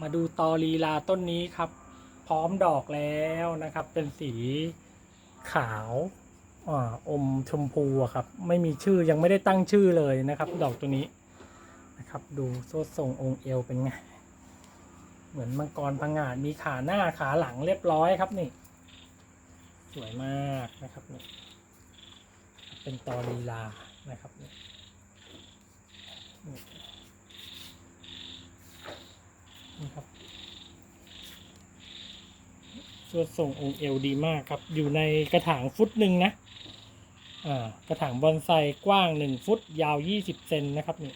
มาดูตอลีลาต้นนี้ครับ พร้อมดอกแล้วนะครับ เป็นสีขาวอมชมพูครับ ไม่มีชื่อยังไม่ได้ตั้งชื่อเลยนะครับ ดอกตัวนี้นะครับ ดูโซดทรงองค์เอวเป็นไง เหมือนมังกรพังงาดมีขาหน้าขาหลังเรียบร้อยครับนี่ สวยมากนะครับนี่เป็นตอลีลานะครับนี่นี่ครับ ส่วนส่งองค์เอวดีมากครับ อยู่ในกระถางฟุตหนึ่งนะอ่ากระถางบอนไซกว้างหนึ่งฟุต ยาวยี่สิบเซนนะครับนี่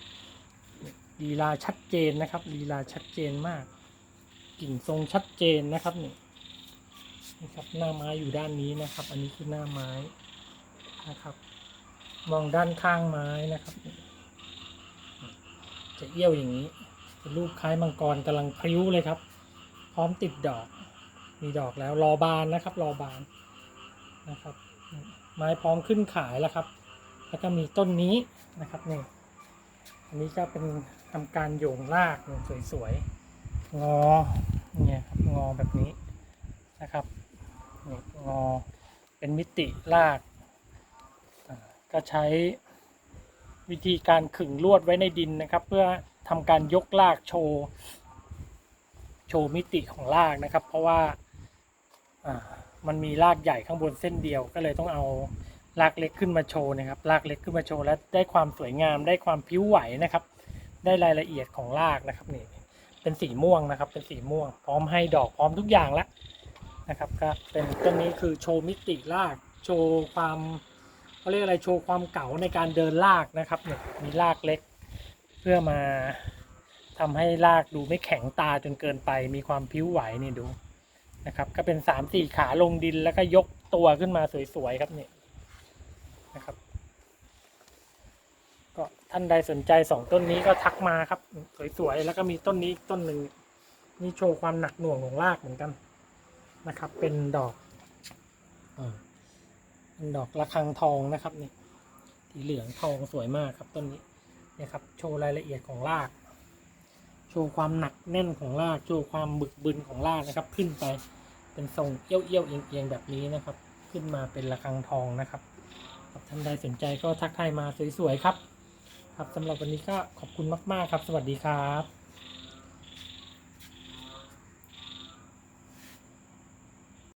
ลีลาชัดเจนนะครับลีลาชัดเจนมาก กิ่งทรงชัดเจนนะครับนี่นี่ครับหน้าไม้อยู่ด้านนี้นะครับ อันนี้คือหน้าไม้นะครับ มองด้านข้างไม้นะครับ จะเอี้ยวอย่างนี้ รูปคล้ายมังกรกำลังพริ้วเลยครับ พร้อมติดดอก มีดอกแล้วรอบานนะครับ รอบานนะครับ ไม้พร้อมขึ้นขายแล้วครับ แล้วก็มีต้นนี้นะครับนี่อันนี้ก็เป็นทำการโยงรากสวยๆงอเนี่ยครับงอแบบนี้นะครับงอเป็นมิติราก ก็ใช้วิธีการขึงลวดไว้ในดินนะครับ เพื่อทำการยกรากโชว์ โชว์มิติของรากนะครับ เพราะว่า มันมีรากใหญ่ข้างบนเส้นเดียว ก็เลยต้องเอารากเล็กขึ้นมาโชว์นะครับรากเล็กขึ้นมาโชว์แล้วได้ความสวยงามได้ความพิ้วไหวนะครับ ได้รายละเอียดของรากนะครับนี่เป็นสีม่วงนะครับ เป็นสีม่วง พร้อมให้ดอกพร้อมทุกอย่างแล้วนะครับก็เป็นต้นนี้คือโชว์มิติราก โชว์ความเขาเรียกอะไรโชว์ความเก๋าในการเดินรากนะครับเนี่ยมีรากเล็ก เพื่อมาทำให้รากดูไม่แข็งตาจนเกินไป มีความพิ้วไหวนี่ดู นะครับ ก็เป็นสามสี่ขาลงดินแล้วก็ยกตัวขึ้นมาสวยๆครับนี่นะครับ ก็ท่านใดสนใจสองต้นนี้ก็ทักมาครับ สวยๆแล้วก็มีต้นนี้ต้นหนึ่งนี่โชว์ความหนักหน่วงของรากเหมือนกันนะครับ เป็นดอกอเป็นดอกระฆังทองนะครับนี่สีเหลืองทองสวยมากครับต้นนี้นี่ยครับ โชว์รายละเอียดของราก โชว์ความหนักแน่นของลาก โชว์ความบึกบึนของลากนะครับ ขึ้นไปเป็นทรงเอี้ยวเอี้ยวเอียงเอียงแบบนี้นะครับ ขึ้นมาเป็นระฆังทองนะครับครับท่านใดสนใจก็ทักทายมาสวยๆครับ ครับสำหรับวันนี้ก็ขอบคุณมากๆครับ สวัสดีครับ